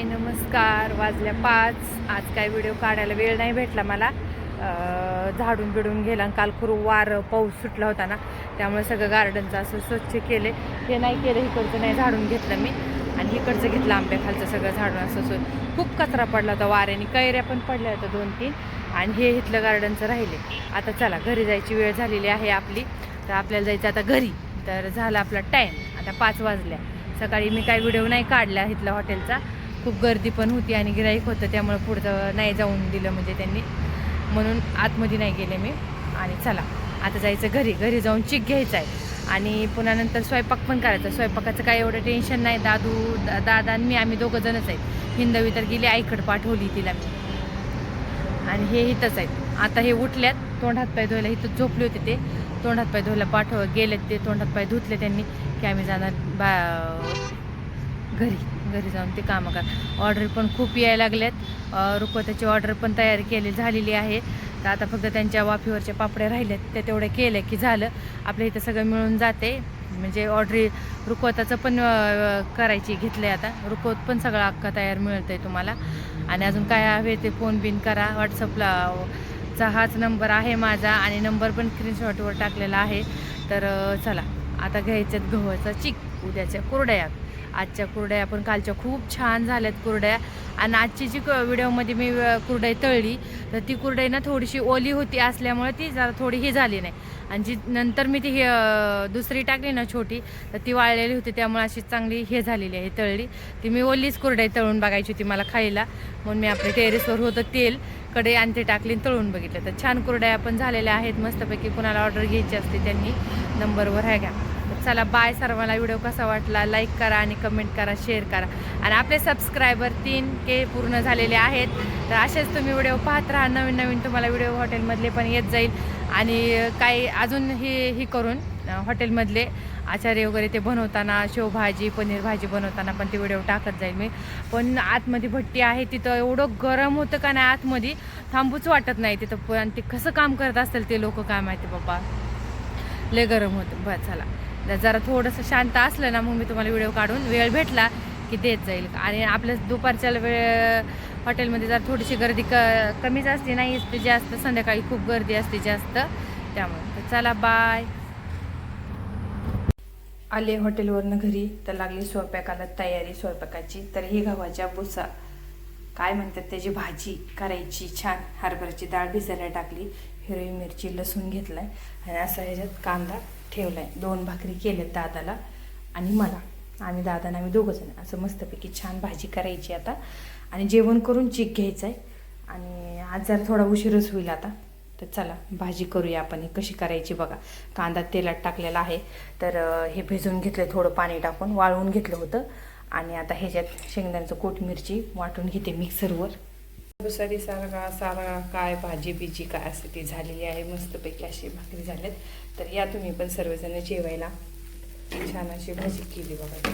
हाय नमस्कार. वाजल्या पाच. आज काय व्हिडिओ काढायला वेळ नाही भेटला मला. झाडून बिडून गेला आणि काल खूप वार पाऊस सुटला होता ना त्यामुळे सगळं गार्डनचं असं स्वच्छ केले हे नाही केलं इकडचं नाही झाडून घेतलं मी. आणि इकडचं घेतलं आंब्याखालचं सगळं झाडून असं स्वच्छ. खूप कचरा पडला होता वाऱ्याने. कैऱ्या पण पडल्या होत्या दोन तीन आणि हे इथलं गार्डनचं राहिले आता चला घरी जायची वेळ झालेली आहे आपली. तर आपल्याला जायचं आता घरी. तर झाला आपला टाईम आता पाच वाजल्या. सकाळी मी काही व्हिडिओ नाही काढला इथला हॉटेलचा खूप गर्दी पण होती आणि गिराईक होतं त्यामुळे पुढचं नाही जाऊन दिलं म्हणजे त्यांनी. म्हणून आतमध्ये नाही गेले मी. आणि चला आता जायचं घरी. घरी जाऊन चिक घ्यायचा आहे. आणि पुन्हा नंतर स्वयंपाक पण करायचा. स्वयंपाकाचं काय एवढं टेन्शन नाही. दादू दा- दादा आणि मी आम्ही दोघं जणच आहेत हिंदवी तर गेली आईकडे पाठवली तिला मी. आणि हे इथंच आहेत. आता हे उठल्यात तोंड हातपाय धुवायला इथं झोपले होते ते. तोंड हातपाय धुवायला पाठव गेलेत ते. तोंड हातपाय धुतले त्यांनी की आम्ही जाणार बा घरी. घरी जाऊन ते कामं करा. ऑर्डर पण खूप यायला लागल्यात अं, ऑर्डर पण तयारी केली झालेली आहे. तर आता फक्त त्यांच्या वाफीवरच्या पापड्या राहिल्यात. त्या तेवढ्या केल्या की झालं. आपल्या इथं सगळं मिळून जाते. म्हणजे ऑर्डरी रुकवताचं पण करायची घेतलं आहे आता. रुकवत पण सगळं अख्खा तयार मिळतं आहे तुम्हाला. आणि अजून काय हवे ते फोन बिन करा. व्हॉट्सअपला चा हाच नंबर आहे माझा आणि नंबर पण स्क्रीनशॉटवर टाकलेला आहे. तर चला. आता घ्यायच्यात गव्हाचा चिक. उद्याच्या कोरड्या आजच्या कुरड्या पण कालच्या खूप छान झाल्यात कुरड्या. आणि आजची जी क- व्हिडिओमध्ये मी कुरडाई कुरडई तळली तर ती कुरडई ना थोडीशी ओली होती असल्यामुळे ती जरा थोडी ही झाली नाही. आणि जी नंतर मी ती दुसरी टाकली ना छोटी तर ती वाळलेली होती त्यामुळे अशी चांगली हे झालेली आहे तळली. ती मी ओलीच कुरडई तळून बघायची होती मला खायला. म्हणून मी आपल्या टेरेसवर होतं तेल कडे आणि ते टाकली आणि तळून बघितलं. तर छान कुरड्या पण झालेल्या आहेत मस्तपैकी कुणाला ऑर्डर घ्यायची असते त्यांनी नंबरवर ह्या घ्या. चला बाय सर्वांना. व्हिडिओ कसा वाटला? लाईक करा आणि कमेंट करा शेअर करा. आणि आपले सबस्क्रायबर तीन के पूर्ण झालेले आहेत. तर असेच तुम्ही व्हिडिओ पाहत राहा. नवीन नवीन तुम्हाला व्हिडिओ हॉटेलमधले पण येत जाईल. आणि काही अजून हे ही करून हॉटेलमधले आचार्य वगैरे ते बनवताना शेवभाजी पनीर भाजी बनवताना पण ते व्हिडिओ टाकत जाईल मी. पण आतमध्ये भट्टी आहे. तिथं एवढं गरम होतं का नाही आतमध्ये? थांबूच वाटत नाही तिथं. पण आणि ते कसं काम करत असतील ते लोक काय माहिती बाबा. लय गरम होतं. बरं चला. जरा थोडंसं शांत असलं ना मग मी तुम्हाला व्हिडिओ काढून वेळ भेटला की देत जाईल. आणि आपल्या दुपारच्या वेळ हॉटेलमध्ये जर थोडीशी गर्दी क कमीच असते नाही असते जास्त संध्याकाळी खूप गर्दी असते जास्त. त्यामुळे चला बाय आले हॉटेलवरनं घरी तर लागली स्वयंपाकाला तयारी स्वयंपाकाची. तर ही गव्हाच्या भुसा काय म्हणतात त्याची भाजी करायची? छान. हरभऱ्याची डाळ भिजायला टाकली. हिरवी मिरची लसूण घेतलाय. आणि असं ह्याच्यात कांदा ठेवलाय. दोन भाकरी केल्यात दादाला आणि मला. आम्ही दादा आम्ही दोघं जण. असं मस्तपैकी छान भाजी करायची आता. आणि जेवण करून चीक घ्यायचं आहे आणि आज जरा थोडा उशीरच होईल आता. तर चला भाजी करूया आपण. ही कशी करायची बघा. कांदा तेलात टाकलेला आहे. तर हे भिजवून घेतलं थोडं पाणी टाकून. वाळवून घेतलं होतं. आणि आता ह्याच्यात शेंगदाण्याचं कोथिंबीरची वाटून घेते मिक्सरवर दुसरी सारगा सारगा काय भाजी बिजी काय असते ती झालेली आहे मस्तपैकी अशी भाकरी झाल्यात. तर या तुम्ही पण सर्वजण जेवायला. छान अशी भाजी केली बघा.